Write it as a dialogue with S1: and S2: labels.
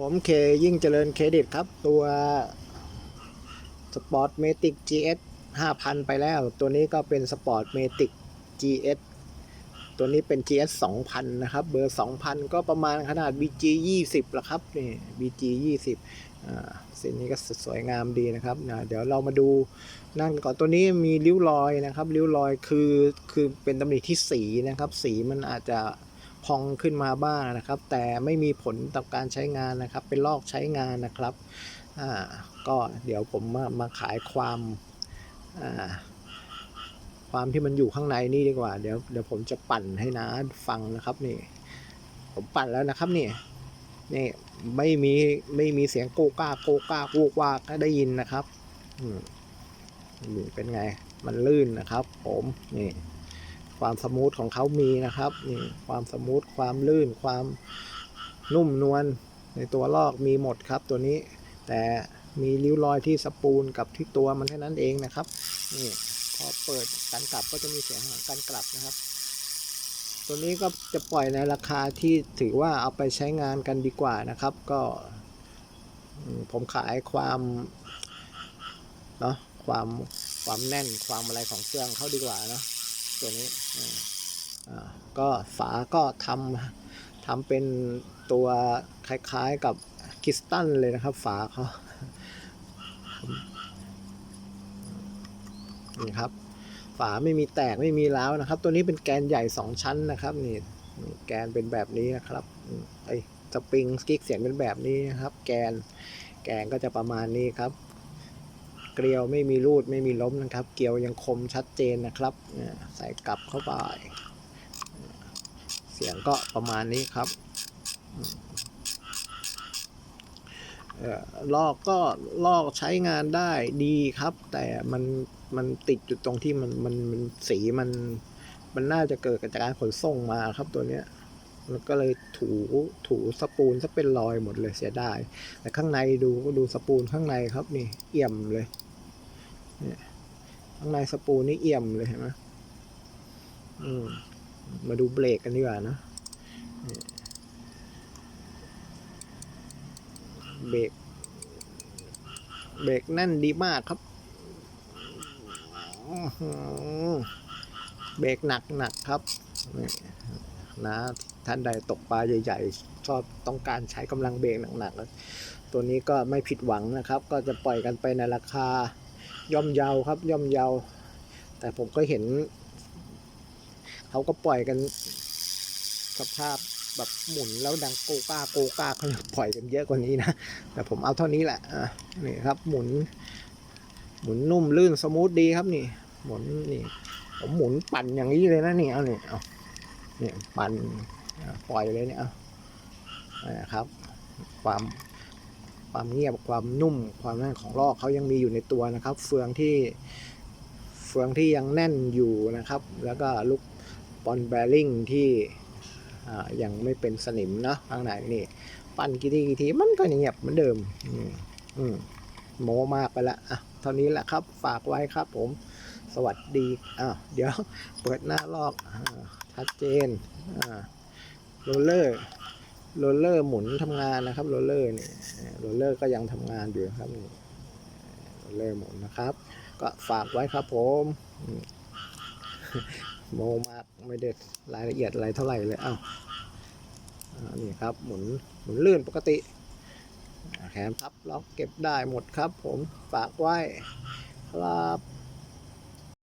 S1: ผมเคยิ่งเจริญเครดิตครับ ตัว Sport Matic GS 5,000 ไปแล้ว ตัวนี้ก็เป็น Sport Matic GS ตัวนี้เป็น GS 2,000 นะครับ เบอร์ 2,000 ก็ประมาณขนาด BG 20ละครับนี่ BG 20อ่าเส้นนี้ก็สวยงามดีนะครับนะเดี๋ยวเรามาดูนั่นก่อนตัวนี้มีริ้วรอยนะครับ ริ้วรอยคือคือเป็นตำหนิที่สีนะครับ สีมันอาจจะ พองขึ้นมาบ้างนะครับ แต่ไม่มีผลต่อการใช้งานนะครับ เป็นลอกใช้งานนะครับอ่าก็เดี๋ยวผมมามาขายความอ่าความที่มันอยู่ข้างในนี่ดีกว่า เดี๋ยวเดี๋ยวผมจะปั่นให้นะฟังนะครับนี่ ผมปั่นแล้วนะครับนี่นี่ไม่มีไม่มีเสียงโกก้าโกก้าโกกว่าก็ได้ยินนะครับ อืมเป็นไงมันลื่นนะครับ ผมนี่ ความสมูทของเขามีนะครับนี่ความสมูทความลื่น ความนุ่มนวลในตัวลอกมีหมดครับตัวนี้ แต่มีริ้วรอยที่สปูลกับที่ตัวมันแค่นั้นเองนะครับนี่พอเปิดการกลับก็จะมีเสียงของการกลับนะครับ ตัวนี้ก็จะปล่อยในราคาที่ถือว่าเอาไปใช้งานกันดีกว่านะครับ ก็ผมขายความเนาะความความแน่นความอะไรของเครื่องเขาดีกว่าเนาะ ตัวนี้อ่าก็ฝาก็ทำทำเป็นตัวคล้ายๆกับคริสตัลเลยนะครับ ฝาเขานี่ครับ ฝาไม่มีแตกไม่มีร้าวนะครับ ตัวนี้เป็นแกนใหญ่2ชั้นนะครับนี่แกนเป็นแบบนี้นะครับอืมไอ้สปริงสกิ๊กเสียงเป็นแบบนี้นะครับ แกนแกนก็จะประมาณนี้ครับ เกลียวไม่มีรูดไม่มีล้มนะครับ เกลียวยังคมชัดเจนนะครับใส่กลับเข้าไป เสียงก็ประมาณนี้ครับลอกก็ลอกใช้งานได้ดีครับ แต่มันมันติดอยู่ตรงที่มันมันมันสีมันมันน่าจะเกิดจากการขนส่งมาครับตัวเนี้ยแล้วก็เลยถูถูสปูนซะเป็นรอยหมดเลยเสียดายแต่ข้างในดูก็ดูสปูนข้างในครับนี่เอี่ยมเลย ข้างในสปูนนี่เอี่ยมเลยเห็นไหมมาดูเบรกกันดีกว่านะเบรกเบรกแน่นดีมากครับเบรกหนักหนักครับนี่นะท่านใดตกปลาใหญ่ๆชอบต้องการใช้กำลังเบรกหนักๆตัวนี้ก็ไม่ผิดหวังนะครับ ก็จะปล่อยกันไปในราคา ย่อมเยาครับ ย่อมเยาแต่ผมก็เห็น เขาก็ปล่อยกันสภาพแบบหมุนแล้วดังโกกาโกกาเขาปล่อยกันเยอะกว่านี้นะ แต่ผมเอาเท่านี้แหละอะนี่ครับหมุน หมุนนุ่มลื่นสมูทดีครับนี่ หมุนนี่ผมหมุนปั่นอย่างนี้เลยนะนี่เอานี่เอาเนี่ยปั่นปล่อยเลยเนี่ยเอานะครับ ความ ความเงียบความนุ่มความนั่นของลอกเขายังมีอยู่ในตัวนะครับ เฟืองที่เฟืองที่ยังแน่นอยู่นะครับ แล้วก็ลูกบอลแบริ่งที่ยังไม่เป็นสนิมเนาะข้างในนี่ปั้นกี่ทีกี่ทีมันก็เงียบเหมือนเดิมอืมโมมากไปละอะเท่านี้แหละครับฝากไว้ครับผมสวัสดีอะเดี๋ยวเปิดหน้าลอกอชัดเจนอ่าโรลเลอร์ โรลเลอร์หมุนทำงานนะครับโรลเลอร์เนี่ยโรลเลอร์ก็ยังทำงานอยู่ครับโรลเลอร์หมุนนะครับ ก็ฝากไว้ครับผมโมมากไม่ได้รายละเอียดอะไรเท่าไหร่เลยเอ้าอ่านี่ครับหมุนหมุนลื่นปกติแขนพับล็อกเก็บได้หมดครับผมฝากไว้ครับ